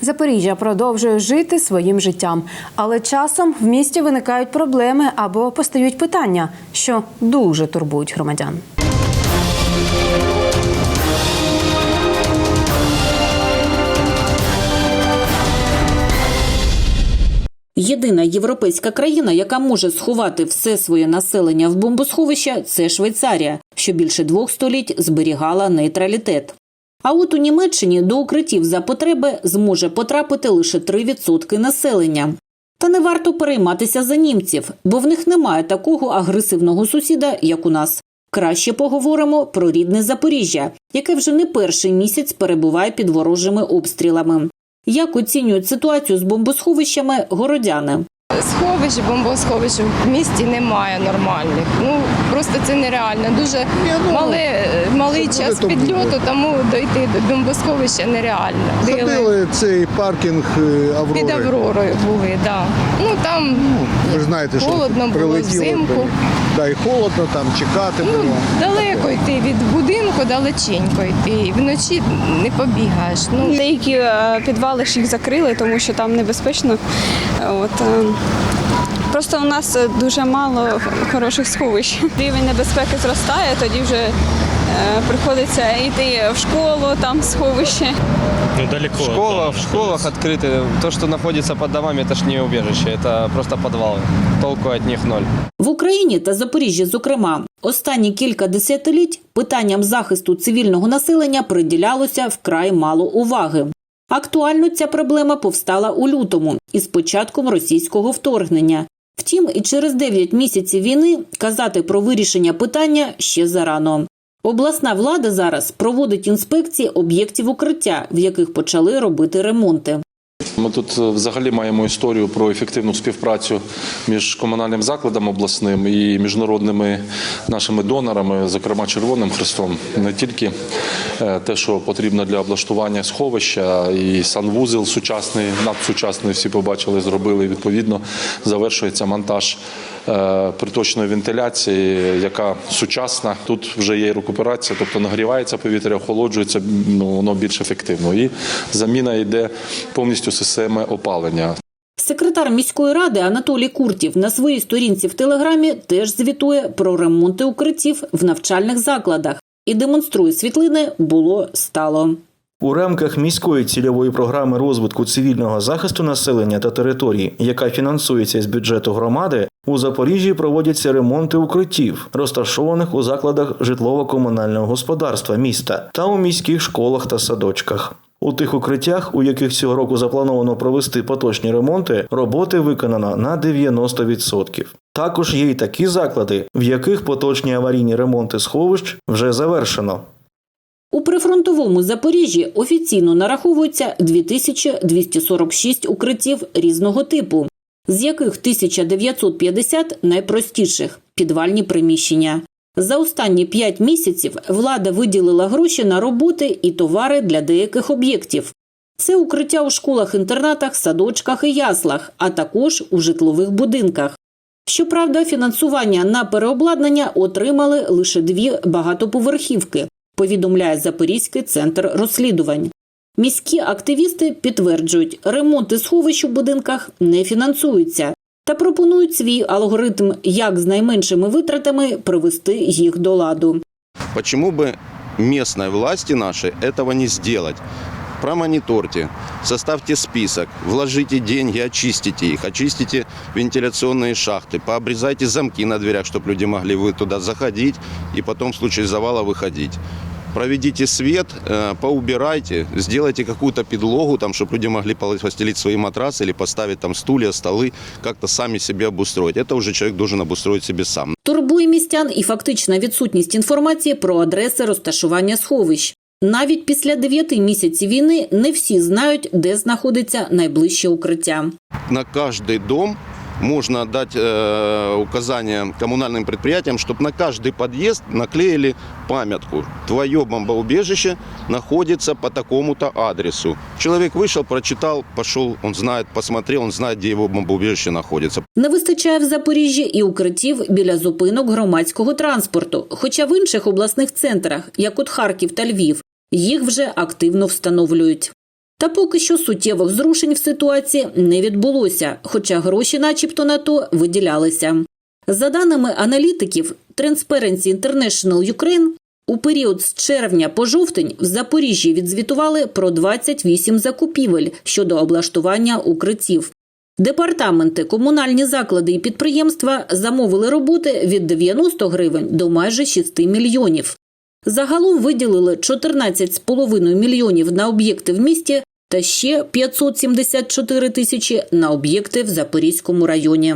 Запоріжжя продовжує жити своїм життям, але часом в місті виникають проблеми або постають питання, що дуже турбують громадян. Єдина європейська країна, яка може сховати все своє населення в бомбосховища, це Швейцарія, що більше двох століть зберігала нейтралітет. А от у Німеччині до укриттів за потреби зможе потрапити лише 3% населення. Та не варто перейматися за німців, бо в них немає такого агресивного сусіда, як у нас. Краще поговоримо про рідне Запоріжжя, яке вже не перший місяць перебуває під ворожими обстрілами. Як оцінюють ситуацію з бомбосховищами городяни? Сховищ, бомбосховищ в місті немає нормальних. Ну просто це нереально. Дуже ну, мале, малий що час підльоту, буде. тому дойти до бомбосховища нереально. Ходили цей паркінг е, Аврори. під Авророю були, да. Ну там Ви ж знаєте, що Холодно було взимку. Да, і холодно там чекати ну, було. далеко йти від будинку, далеченько йти. Вночі не побігаєш. Ну Деякі е, підвали ж їх закрили, тому що там небезпечно. От, е, просто у нас е, дуже мало хороших сховищ. Рівень небезпеки зростає, тоді вже е, приходиться йти в школу, там сховище. Ну, далеко. В школах, в школах открыты. То, что находится под домами, это ж не убежище, это просто подвалы. Толку от них ноль. В Україні та Запоріжжі, зокрема, останні кілька десятиліть питанням захисту цивільного населення приділялося вкрай мало уваги. Актуально ця проблема повстала у лютому із початком російського вторгнення. Втім, і через 9 місяців війни казати про вирішення питання ще зарано. Обласна влада зараз проводить інспекції об'єктів укриття, в яких почали робити ремонти. Ми тут е, взагалі маємо історію про ефективну співпрацю між комунальним закладом обласним і міжнародними нашими донорами, зокрема Червоним Хрестом. Не тільки е, те, що потрібно для облаштування сховища, і санвузел сучасний, надсучасний, всі побачили, зробили. Відповідно, завершується монтаж приточної вентиляції, яка сучасна. Тут вже є рекуперація, тобто нагрівається повітря, охолоджується, ну воно більш ефективно. І заміна йде повністю системи опалення. Секретар міської ради Анатолій Куртів на своїй сторінці в телеграмі теж звітує про ремонти укриттів в навчальних закладах і демонструє світлини було стало. У рамках міської цільової програми розвитку цивільного захисту населення та територій, яка фінансується з бюджету громади, у Запоріжжі проводяться ремонти укриттів, розташованих у закладах житлово-комунального господарства міста та у міських школах та садочках. У тих укриттях, у яких цього року заплановано провести поточні ремонти, роботи виконано на 90%. Також є й такі заклади, в яких поточні аварійні ремонти сховищ вже завершено. У прифронтовому Запоріжжі офіційно нараховується 2246 укриттів різного типу, з яких 1950 найпростіших підвальні приміщення. За останні 5 місяців влада виділила гроші на роботи і товари для деяких об'єктів. Це укриття у школах-інтернатах, садочках і яслах, а також у житлових будинках. Щоправда, фінансування на переобладнання отримали лише дві багатоповерхівки, повідомляє Запорізький центр розслідувань. Міські активісти підтверджують, ремонти сховищ у будинках не фінансуються та пропонують свій алгоритм, як з найменшими витратами привести їх до ладу. Почему бы местной власти нашей этого не сделать? Промониторьте, составьте список, вложите деньги, очистите их, очистите вентиляционные шахты, пообрезайте замки на дверях, чтобы люди могли вы туда заходить и потом в случае завала выходить. Проведите свет, э, поубирайте, сделайте какую-то подлогу, там, чтобы люди могли пол- постелить свои матрасы или поставить там стулья, столы, как-то сами себе обустроить. Это уже человек должен обустроить себе сам. Турбує містян і фактична відсутність інформації про адреси розташування сховищ. Навіть після дев'яти місяців війни не всі знають, де знаходиться найближче укриття. на каждый дом можно дать э, указание коммунальным предприятиям, чтобы на каждый подъезд наклеили памятку. Твое бомбоубежище находится по такому-то адресу. Человек вышел, прочитал, пошел, он знает, посмотрел, он знает, где его бомбоубежище находится. Не вистачає в Запоріжжі і укриттів біля зупинок громадського транспорту. Хоча в інших обласних центрах, як от Харків та Львів, їх вже активно встановлюють. Та поки що суттєвих зрушень в ситуації не відбулося, хоча гроші, начебто, на то виділялися. За даними аналітиків Transparency International Ukraine, у період з червня по жовтень в Запоріжжі відзвітували про 28 закупівель щодо облаштування укриттів. Департаменти, комунальні заклади і підприємства замовили роботи від 90 гривень до майже 6 мільйонів. Загалом виділили 14,5 мільйонів на об'єкти в місті та ще 574 тисячі на об'єкти в Запорізькому районі.